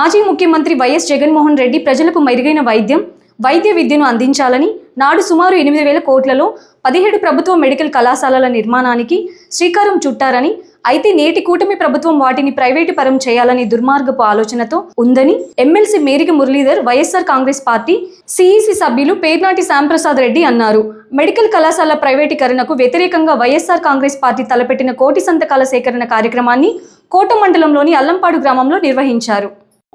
మాజీ ముఖ్యమంత్రి వైఎస్ జగన్మోహన్ రెడ్డి ప్రజలకు మెరుగైన వైద్యం వైద్య విద్యను అందించాలని నాడు సుమారు ఎనిమిది వేల కోట్లలో పదిహేడు ప్రభుత్వ మెడికల్ కళాశాలల నిర్మాణానికి శ్రీకారం చుట్టారని అయితే నేటి కూటమి ప్రభుత్వం వాటిని ప్రైవేటు పరం చేయాలని దుర్మార్గపు ఆలోచనతో ఉందని MLC Meriga Muralidhar YSR Congress party CEC సభ్యులు పేర్నాటి శ్యాంప్రసాద్ రెడ్డి అన్నారు. మెడికల్ కళాశాల ప్రైవేటీకరణకు వ్యతిరేకంగా వైఎస్ఆర్ కాంగ్రెస్ పార్టీ తలపెట్టిన కోటి సంతకాల సేకరణ కార్యక్రమాన్ని కోట మండలంలోని అల్లంపాడు గ్రామంలో నిర్వహించారు.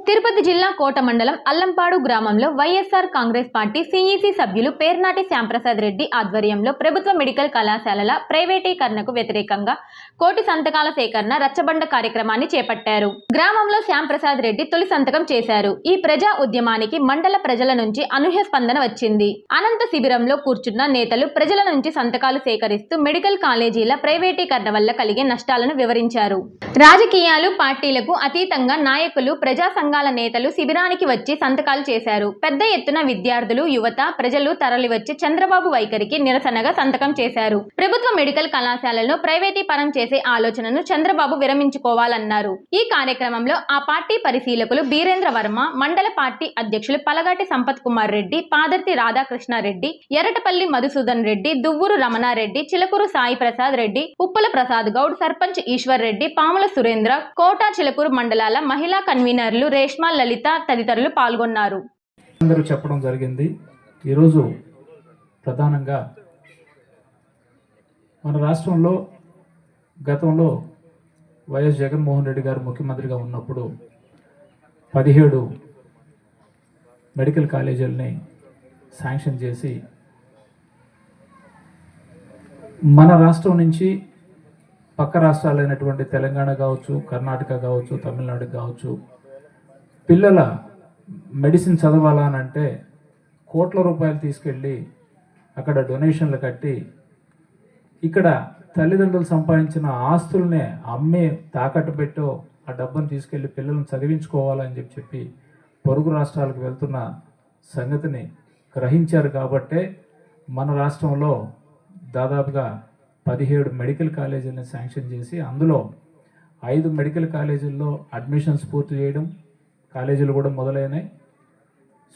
తిరుపతి జిల్లా కోట మండలం అల్లంపాడు గ్రామంలో వైఎస్ఆర్ కాంగ్రెస్ పార్టీ సిఈసి సభ్యులు పేర్నాటి శ్యాంప్రసాద్ రెడ్డి ఆధ్వర్యంలో ప్రభుత్వ మెడికల్ కళాశాలల ప్రైవేటీకరణకు వ్యతిరేకంగా కోటి సంతకాల సేకరణ రచ్చబండ కార్యక్రమాన్ని చేపట్టారు. గ్రామంలో శ్యాంప్రసాద్ రెడ్డి తొలి సంతకం చేశారు. ఈ ప్రజా ఉద్యమానికి మండల ప్రజల నుంచి అనూహ్య స్పందన వచ్చింది. అనంత శిబిరంలో కూర్చున్న నేతలు ప్రజల నుంచి సంతకాలు సేకరిస్తూ మెడికల్ కాలేజీల ప్రైవేటీకరణ వల్ల కలిగే నష్టాలను వివరించారు. రాజకీయాలు పార్టీలకు అతీతంగా నాయకులు ప్రజా సంఘాల నేతలు శిబిరానికి వచ్చి సంతకాలు చేశారు. పెద్ద ఎత్తున విద్యార్థులు యువత ప్రజలు తరలివచ్చి చంద్రబాబు వైఖరికి నిరసనగా సంతకం చేశారు. ప్రభుత్వ మెడికల్ కళాశాలలో ప్రైవేటీకరణం చేసే ఆలోచనను చంద్రబాబు విరమించుకోవాలన్నారు. ఈ కార్యక్రమంలో ఆ పార్టీ పరిశీలకులు బీరేంద్ర వర్మ మండల పార్టీ అధ్యక్షులు పలగాటి సంపత్ కుమార్ రెడ్డి పాదర్తి రాధాకృష్ణారెడ్డి ఎర్రటపల్లి మధుసూదన్ రెడ్డి దువ్వూరు రమణారెడ్డి చిలకూరు సాయి ప్రసాద్ రెడ్డి ఉప్పుల ప్రసాద్ గౌడ్ సర్పంచ్ ఈశ్వర్ రెడ్డి పాముల సురేంద్ర కోటా చిలకూరు మండలాల మహిళా కన్వీనర్లు రేష్మా లలిత తదితరులు పాల్గొన్నారు. అందరూ చెప్పడం జరిగింది. ఈరోజు ప్రధానంగా మన రాష్ట్రంలో గతంలో వైఎస్ జగన్మోహన్ రెడ్డి గారు ముఖ్యమంత్రిగా ఉన్నప్పుడు పదిహేడు మెడికల్ కాలేజీలని శాంక్షన్ చేసి మన రాష్ట్రం నుంచి పక్క రాష్ట్రాలైనటువంటి తెలంగాణ కావచ్చు కర్ణాటక కావచ్చు తమిళనాడు కావచ్చు పిల్లల మెడిసిన్ చదవాలనంటే కోట్ల రూపాయలు తీసుకెళ్ళి అక్కడ డొనేషన్లు కట్టి ఇక్కడ తల్లిదండ్రులు సంపాదించిన ఆస్తులనే అమ్మి తాకట్టు పెట్టో ఆ డబ్బును తీసుకెళ్ళి పిల్లల్ని చదివించుకోవాలని చెప్పి చెప్పి పొరుగు రాష్ట్రాలకు వెళ్తున్న సంగతిని గ్రహించారు కాబట్టే మన రాష్ట్రంలో దాదాపుగా పదిహేడు మెడికల్ కాలేజీలను శాంక్షన్ చేసి అందులో ఐదు మెడికల్ కాలేజీల్లో అడ్మిషన్స్ పూర్తి చేయడం కాలేజీలు కూడా మొదలైనాయి.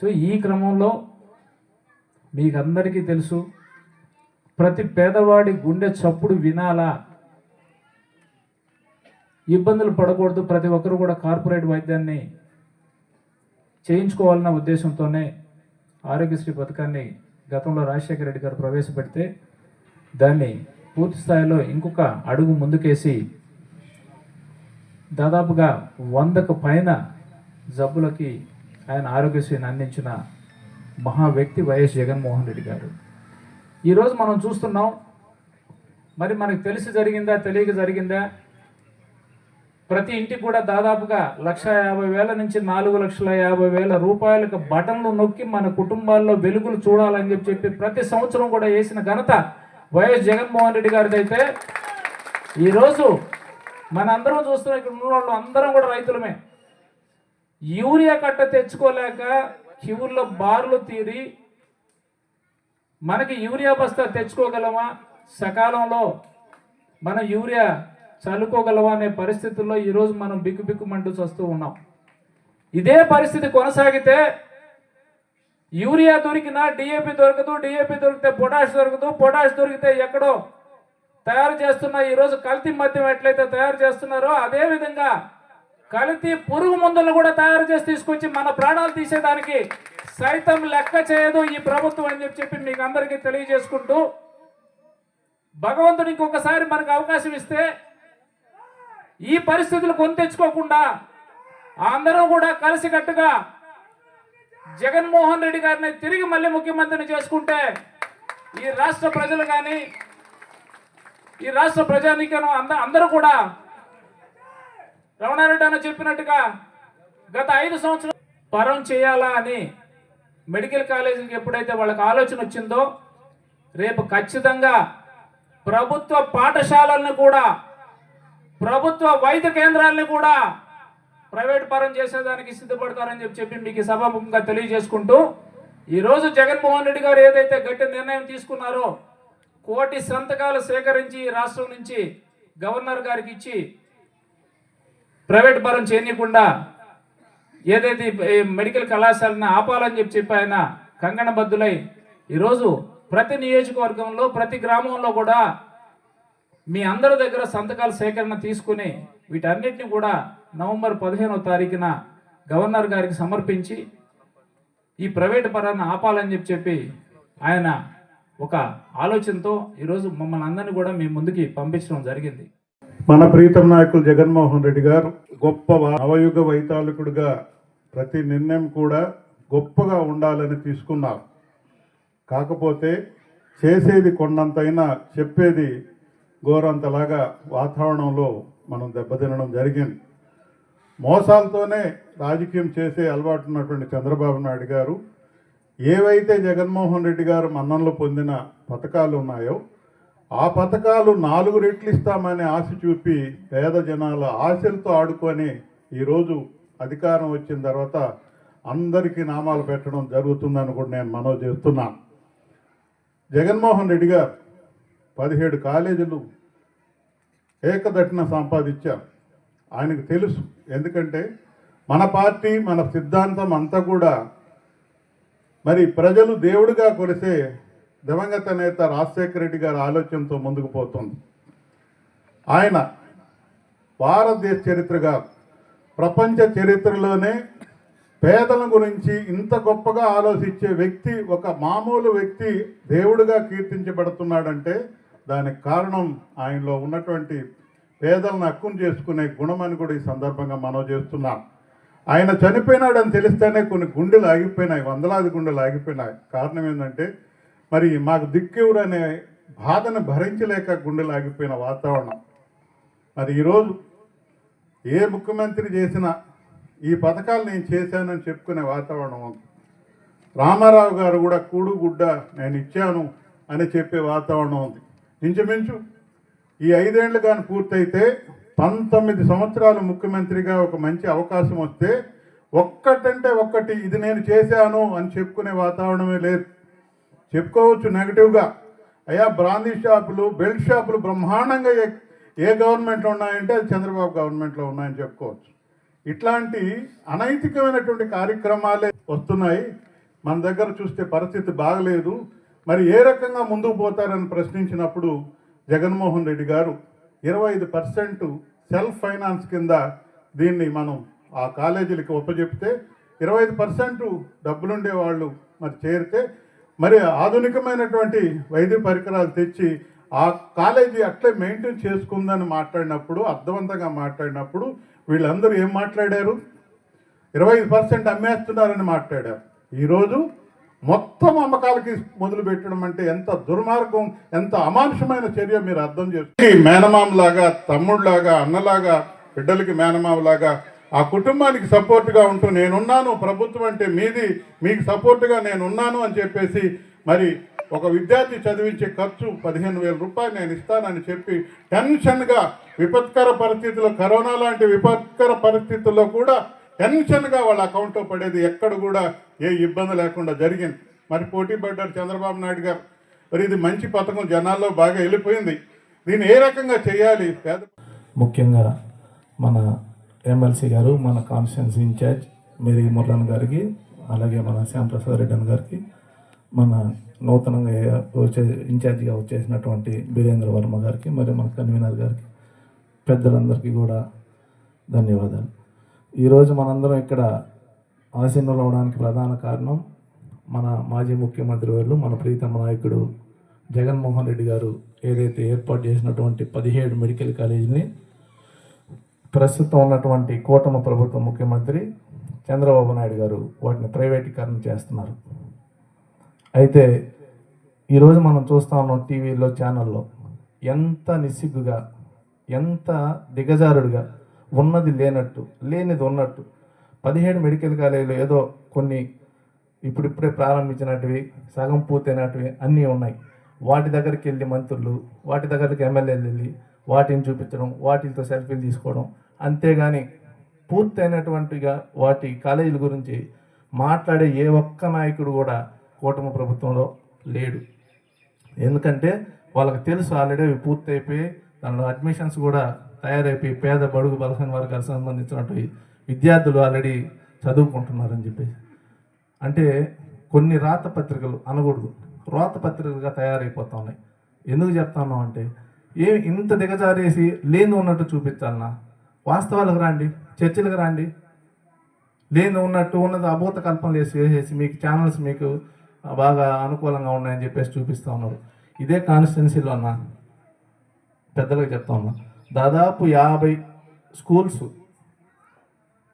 సో ఈ క్రమంలో మీకు అందరికీ తెలుసు ప్రతి పేదవాడి గుండె చప్పుడు వినాలా? ఇబ్బందులు పడకూడదు. ప్రతి ఒక్కరు కూడా కార్పొరేట్ వైద్యాన్ని చేయించుకోవాలన్న ఉద్దేశంతోనే ఆరోగ్యశ్రీ పథకాన్ని గతంలో రాజశేఖర రెడ్డి గారు ప్రవేశపెడితే దాన్ని పూర్తి స్థాయిలో ఇంకొక అడుగు ముందుకేసి దాదాపుగా వందకు పైన జబ్బులకి ఆయన ఆరోగ్యశ్రీని అందించిన మహా వ్యక్తి వైఎస్ జగన్మోహన్ రెడ్డి గారు. ఈరోజు మనం చూస్తున్నాం మరి మనకు తెలిసి జరిగిందా తెలియక జరిగిందా? ప్రతి ఇంటికి కూడా దాదాపుగా లక్ష యాభై వేల నుంచి నాలుగు లక్షల యాభై వేల రూపాయలకు బటన్లు నొక్కి మన కుటుంబాల్లో వెలుగులు చూడాలని చెప్పి చెప్పి ప్రతి సంవత్సరం కూడా వేసిన ఘనత వైఎస్ జగన్మోహన్ రెడ్డి గారిది అయితే. ఈరోజు మన అందరం చూస్తున్న ఇక్కడ ఉన్న వాళ్ళు అందరం కూడా రైతులమే. యూరియా కట్ట తెచ్చుకోలేక క్యూర్లో బార్లు తీరి మనకి యూరియా బస్తా తెచ్చుకోగలమా? సకాలంలో మనం యూరియా చల్లుకోగలవా అనే పరిస్థితుల్లో ఈరోజు మనం బిక్కు మంటూ వస్తూ ఉన్నాం. ఇదే పరిస్థితి కొనసాగితే యూరియా దొరికినా డిఏపి దొరకదు డిఏపి దొరికితే పొటాష్ దొరకదు పొటాష్ దొరికితే ఎక్కడో తయారు చేస్తున్న ఈరోజు కల్తీ మద్యం ఎట్లయితే తయారు చేస్తున్నారో అదే విధంగా కల్తీ పురుగు మందులను కూడా తయారు చేసి తీసుకొచ్చి మన ప్రాణాలు తీసేదానికి సైతం లెక్క చేయదు ఈ ప్రభుత్వం అని చెప్పి చెప్పి మీకు అందరికీ తెలియజేసుకుంటూ భగవంతుడు ఇంకొకసారి మనకు అవకాశం ఇస్తే ఈ పరిస్థితులు కొని తెచ్చుకోకుండా అందరూ కూడా కలిసికట్టుగా జగన్మోహన్ రెడ్డి గారిని తిరిగి మళ్ళీ ముఖ్యమంత్రిని చేసుకుంటే ఈ రాష్ట్ర ప్రజలు కానీ ఈ రాష్ట్ర ప్రజానీకను అంద అందరూ కూడా రమణారెడ్డి అన్న చెప్పినట్టుగా గత ఐదు సంవత్సరాలు పరం చేయాలా అని మెడికల్ కాలేజీకి ఎప్పుడైతే వాళ్ళకి ఆలోచన వచ్చిందో రేపు ఖచ్చితంగా ప్రభుత్వ పాఠశాలలను కూడా ప్రభుత్వ వైద్య కేంద్రాలను కూడా ప్రైవేట్ పరం చేసేదానికి సిద్ధపడతారని చెప్పి చెప్పి మీకు సభాముఖంగా తెలియజేసుకుంటూ ఈరోజు జగన్మోహన్ రెడ్డి గారు ఏదైతే గట్టి నిర్ణయం తీసుకున్నారో కోటి సంతకాలు సేకరించి రాష్ట్రం నుంచి గవర్నర్ గారికి ఇచ్చి ప్రైవేట్ పరం చేయనీయకుండా ఏదైతే మెడికల్ కళాశాలను ఆపాలని చెప్పి చెప్పి ఆయన కంకణబద్దులై ఈరోజు ప్రతి నియోజకవర్గంలో ప్రతి గ్రామంలో కూడా మీ అందరి దగ్గర సంతకాల సేకరణ తీసుకుని వీటన్నిటిని కూడా నవంబర్ పదిహేనవ తారీఖున గవర్నర్ గారికి సమర్పించి ఈ ప్రైవేటు పరాన్ని ఆపాలని చెప్పి చెప్పి ఆయన ఒక ఆలోచనతో ఈరోజు మమ్మల్ని అందరినీ కూడా మీ ముందుకి పంపించడం జరిగింది. మన ప్రీతం నాయకులు జగన్మోహన్ రెడ్డి గారు గొప్ప నవయుగ వైతాళికుడిగా ప్రతి నిర్ణయం కూడా గొప్పగా ఉండాలని తీసుకున్నారు. కాకపోతే చేసేది కొండంతైనా చెప్పేది ఘోరంతలాగా వాతావరణంలో మనం దెబ్బతినడం జరిగింది. మోసాలతోనే రాజకీయం చేసే అలవాటు ఉన్నటువంటి చంద్రబాబు నాయుడు గారు ఏవైతే జగన్మోహన్ రెడ్డి గారు మన్ననలు పొందిన పథకాలు ఉన్నాయో ఆ పథకాలు నాలుగు రెట్లు ఇస్తామని ఆశ చూపి పేద జనాల ఆశలతో ఆడుకొని ఈరోజు అధికారం వచ్చిన తర్వాత అందరికీ నామాలు పెట్టడం జరుగుతుందని కూడా నేను మనవి చేస్తున్నాను జగన్మోహన్ రెడ్డి గారు పదిహేడు కాలేజీలు ఏకదట్టిన సంపాదించారు. ఆయనకు తెలుసు. ఎందుకంటే మన పార్టీ మన సిద్ధాంతం అంతా కూడా మరి ప్రజలు దేవుడిగా కొలిసే దివంగత నేత రాజశేఖర రెడ్డి గారి ఆలోచనతో ముందుకు పోతుంది. ఆయన భారతదేశ చరిత్రగా ప్రపంచ చరిత్రలోనే పేదల గురించి ఇంత గొప్పగా ఆలోచించే వ్యక్తి ఒక మామూలు వ్యక్తి దేవుడిగా కీర్తించబడుతున్నాడంటే దానికి కారణం ఆయనలో ఉన్నటువంటి పేదలను హక్కును చేసుకునే గుణం అని కూడా ఈ సందర్భంగా మనం చేస్తున్నాం. ఆయన చనిపోయినాడని తెలిస్తేనే కొన్ని గుండెలు ఆగిపోయినాయి వందలాది గుండెలు ఆగిపోయినాయి. కారణం ఏంటంటే మరి మాకు దిక్కెవరు అనే బాధను భరించలేక గుండెలు ఆగిపోయిన వాతావరణం. మరి ఈరోజు ఏ ముఖ్యమంత్రి చేసినా ఈ పథకాలు నేను చేశానని చెప్పుకునే వాతావరణం ఉంది. రామారావు గారు కూడా కూడు గుడ్డ నేను ఇచ్చాను అని చెప్పే వాతావరణం ఉంది. ఇంచుమించు ఈ ఐదేళ్ళు కానీ పూర్తయితే పంతొమ్మిది సంవత్సరాలు ముఖ్యమంత్రిగా ఒక మంచి అవకాశం వస్తే ఒక్కటంటే ఒక్కటి ఇది నేను చేశాను అని చెప్పుకునే వాతావరణమే లేదు. చెప్పుకోవచ్చు నెగటివ్గా అయ్యా బ్రాందీ షాపులు బెల్ట్ షాపులు బ్రహ్మాండంగా ఏ ఏ గవర్నమెంట్లో ఉన్నాయంటే అది చంద్రబాబు గవర్నమెంట్లో ఉన్నాయని చెప్పుకోవచ్చు. ఇట్లాంటి అనైతికమైనటువంటి కార్యక్రమాలే వస్తున్నాయి. మన దగ్గర చూస్తే పరిస్థితి బాగలేదు. మరి ఏ రకంగా ముందుకు పోతారని ప్రశ్నించినప్పుడు జగన్మోహన్ రెడ్డి గారు ఇరవై ఐదు పర్సెంట్ సెల్ఫ్ ఫైనాన్స్ కింద దీన్ని మనం ఆ కాలేజీలకి ఒప్పజెప్తే ఇరవై ఐదు పర్సెంట్ డబ్బులుండే వాళ్ళు మరి చేరితే మరి ఆధునికమైనటువంటి వైద్య పరికరాలు తెచ్చి ఆ కాలేజీ అట్లే మెయింటైన్ చేసుకుందని మాట్లాడినప్పుడు అర్థవంతంగా మాట్లాడినప్పుడు వీళ్ళందరూ ఏం మాట్లాడారు? ఇరవై ఐదు పర్సెంట్ అమ్మేస్తున్నారని మాట్లాడారు. ఈరోజు మొత్తం అమ్మకాలకి మొదలు పెట్టడం అంటే ఎంత దుర్మార్గం ఎంత అమానుషమైన చర్య మీరు అర్థం చేసుకోండి మేనమామలాగా తమ్ముడులాగా అన్నలాగా బిడ్డలకి మేనమామలాగా ఆ కుటుంబానికి సపోర్ట్గా ఉంటూ నేనున్నాను ప్రభుత్వం అంటే మీది మీకు సపోర్ట్గా నేనున్నాను అని చెప్పేసి మరి ఒక విద్యార్థి చదివించే ఖర్చు పదిహేను వేల రూపాయలు నేను ఇస్తానని చెప్పి టెన్షన్గా విపత్కర పరిస్థితుల్లో కరోనా లాంటి విపత్కర పరిస్థితుల్లో కూడా టెన్షన్గా వాళ్ళ అకౌంట్లో పడేది ఎక్కడ కూడా ఏ ఇబ్బంది లేకుండా జరిగింది. మరి పోటీ పడ్డారు చంద్రబాబు నాయుడు గారు. మరి ఇది మంచి పథకం జనాల్లో బాగా వెళ్ళిపోయింది. దీన్ని ఏ రకంగా చేయాలి? పేద ముఖ్యంగా మన ఎమ్మెల్సీ గారు మన కాన్స్టిట్యున్సీ ఇన్ఛార్జ్ మేరీ మురళన్ గారికి అలాగే మన శ్యాంప్రసాద్ రెడ్డి అన్న గారికి మన నూతనంగా వచ్చే ఇన్ఛార్జిగా వచ్చేసినటువంటి బీరేంద్ర వర్మ గారికి మరియు మన కన్వీనర్ గారికి పెద్దలందరికీ కూడా ధన్యవాదాలు. ఈరోజు మనందరం ఇక్కడ ఆసీనులు అవడానికి ప్రధాన కారణం మన మాజీ ముఖ్యమంత్రి వాళ్ళు మన ప్రీతమ నాయకుడు జగన్మోహన్ రెడ్డి గారు ఏదైతే ఏర్పాటు చేసినటువంటి పదిహేడు మెడికల్ కాలేజీని ప్రస్తుతం ఉన్నటువంటి కూటమి ప్రభుత్వ ముఖ్యమంత్రి చంద్రబాబు నాయుడు గారు వాటిని ప్రైవేటీకరణ చేస్తున్నారు. అయితే ఈరోజు మనం చూస్తా ఉన్నాం టీవీలో ఛానల్లో ఎంత నిస్సిగ్గుగా ఎంత దిగజారుడుగా ఉన్నది లేనట్టు లేనిది ఉన్నట్టు పదిహేడు మెడికల్ కాలేజీలు ఏదో కొన్ని ఇప్పుడిప్పుడే ప్రారంభించినటివి సగం పూర్తయినటివి అన్నీ ఉన్నాయి. వాటి దగ్గరికి వెళ్ళి మంత్రులు వాటి దగ్గరికి ఎమ్మెల్యేలు వెళ్ళి వాటిని చూపించడం వాటితో సెల్ఫీలు తీసుకోవడం అంతేగాని పూర్తయినటువంటిగా వాటి కాలేజీల గురించి మాట్లాడే ఏ ఒక్క నాయకుడు కూడా కూటమి ప్రభుత్వంలో లేడు. ఎందుకంటే వాళ్ళకి తెలుసు ఆల్రెడీ అవి పూర్తయిపోయి దానిలో అడ్మిషన్స్ కూడా తయారైపోయి పేద బడుగు బలహీన వర్గాలకు సంబంధించినటువంటి విద్యార్థులు ఆల్రెడీ చదువుకుంటున్నారని చెప్పేసి. అంటే కొన్ని రాత పత్రికలు అనకూడదు. రాత పత్రికలుగా తయారైపోతా ఉన్నాయి. ఎందుకు చెప్తాను అంటే ఏ ఇంత దిగజారేసి లేని ఉన్నట్టు చూపించాలన్నా వాస్తవాలకు రండి చర్చలకు రండి. లేని ఉన్నట్టు ఉన్నది అభూత కల్పనలు వేసి వేసేసి మీకు ఛానల్స్ మీకు బాగా అనుకూలంగా ఉన్నాయని చెప్పేసి చూపిస్తూ ఉన్నారు. ఇదే కాన్స్టిట్యున్సీలో అన్న పెద్దలకు చెప్తా ఉన్నా దాదాపు యాభై స్కూల్స్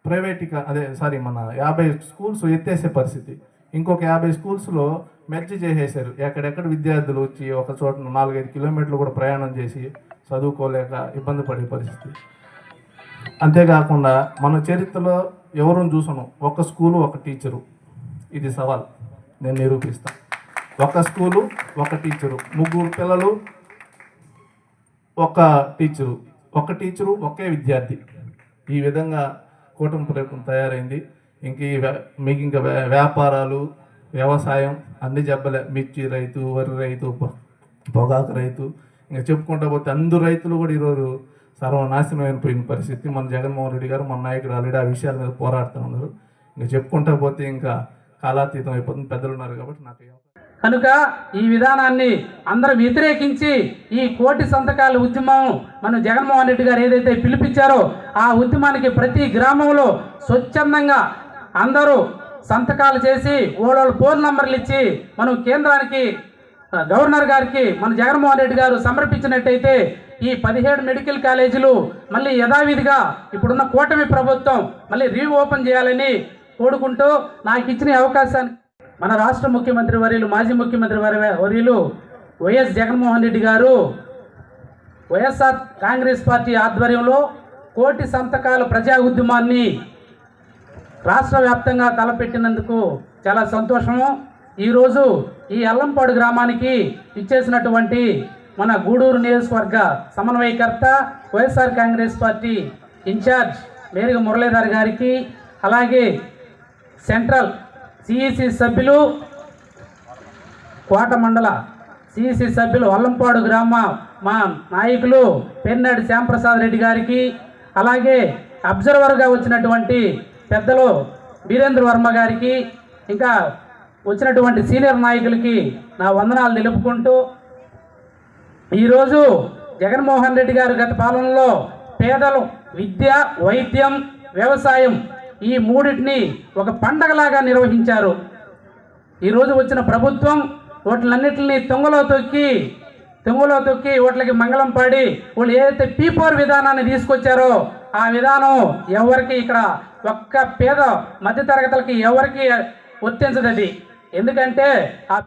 ప్రైవేట్ అదే సారీ మన యాభై స్కూల్స్ ఎత్తేసే పరిస్థితి. ఇంకొక యాభై స్కూల్స్లో మెర్జ్ చేసేసారు ఎక్కడెక్కడ విద్యార్థులు వచ్చి ఒక చోట నాలుగైదు కిలోమీటర్లు కూడా ప్రయాణం చేసి చదువుకోలేక ఇబ్బంది పడే పరిస్థితి. అంతేకాకుండా మన చరిత్రలో ఎవరు చూసను? ఒక స్కూలు ఒక టీచరు ఇది సవాల్. నేను నిరూపిస్తాను ఒక స్కూలు ఒక టీచరు ముగ్గురు పిల్లలు ఒక టీచరు ఒక టీచరు ఒకే విద్యార్థి. ఈ విధంగా కూటమి ప్రభుత్వం తయారైంది. ఇంక ఈ వ్యా- మీకు ఇంకా వ్యా- వ్యాపారాలు వ్యవసాయం అన్ని చెప్పలే. మిర్చి రైతు వరి రైతు పొగాకు రైతు. ఇంకా చెప్పుకుంటా పోతే అందరు రైతులు కూడా ఈరోజు సర్వనాశనం అయిపోయిన పరిస్థితి. మన జగన్మోహన్ రెడ్డి గారు మన నాయకుడు ఆల్రెడీ ఆ విషయాల మీద పోరాడుతూ ఉన్నారు. ఇంకా చెప్పుకుంటా పోతే ఇంకా కాలాతీతం అయిపోతుంది. పెద్దలు ఉన్నారు కాబట్టి నాకు కనుక ఈ విధానాన్ని అందరూ వ్యతిరేకించి ఈ కోటి సంతకాల ఉద్యమం మనం జగన్మోహన్ రెడ్డి గారు ఏదైతే పిలిపించారో ఆ ఉద్యమానికి ప్రతి గ్రామంలో స్వచ్ఛందంగా అందరూ సంతకాలు చేసి ఓళ్ళ ఫోన్ నంబర్లు ఇచ్చి మనం కేంద్రానికి గవర్నర్ గారికి మన జగన్మోహన్ రెడ్డి గారు సమర్పించినట్టయితే ఈ పదిహేడు మెడికల్ కాలేజీలు మళ్ళీ యథావిధిగా ఇప్పుడున్న కూటమి ప్రభుత్వం మళ్ళీ రీఓపెన్ చేయాలని కోరుకుంటూ నాకు ఇచ్చిన అవకాశాన్ని మన రాష్ట్ర ముఖ్యమంత్రి వర్యులు మాజీ ముఖ్యమంత్రి వరి- వర్యులు వైఎస్ జగన్మోహన్ రెడ్డి గారు వైఎస్ఆర్ కాంగ్రెస్ పార్టీ ఆధ్వర్యంలో కోటి సంతకాల ప్రజా ఉద్యమాన్ని రాష్ట్ర వ్యాప్తంగా తలపెట్టినందుకు చాలా సంతోషము. ఈరోజు ఈ అల్లంపాడు గ్రామానికి ఇచ్చేసినటువంటి మన గూడూరు నియోజకవర్గ సమన్వయకర్త YSR Congress party incharge Meruga Muralidhar గారికి అలాగే సెంట్రల్ సిఈసి సభ్యులు కోట మండల సిఈసి సభ్యులు అల్లంపాడు గ్రామ మా నాయకులు పెన్నాడు శ్యాంప్రసాద్ రెడ్డి గారికి అలాగే అబ్జర్వర్గా వచ్చినటువంటి పెద్దలు వీరేంద్ర వర్మ గారికి ఇంకా వచ్చినటువంటి సీనియర్ నాయకులకి నా వందనాలు తెలుపుకుంటూ ఈరోజు జగన్మోహన్ రెడ్డి గారు గత పాలనలో పేదలు విద్య వైద్యం వ్యవసాయం ఈ మూడింటిని ఒక పండగలాగా నిర్వహించారు. ఈరోజు వచ్చిన ప్రభుత్వం వాటిలన్నింటినీ తొంగలో తొక్కి తొంగలో తొక్కి వాటికి మంగళం పాడి వాళ్ళు ఏదైతే పీపోర్ విధానాన్ని తీసుకొచ్చారో ఆ విధానం ఎవరికి ఇక్కడ ఒక్క పేద మధ్యతరగతులకి ఎవరికి వర్తించదు అది ఎందుకంటే ఆ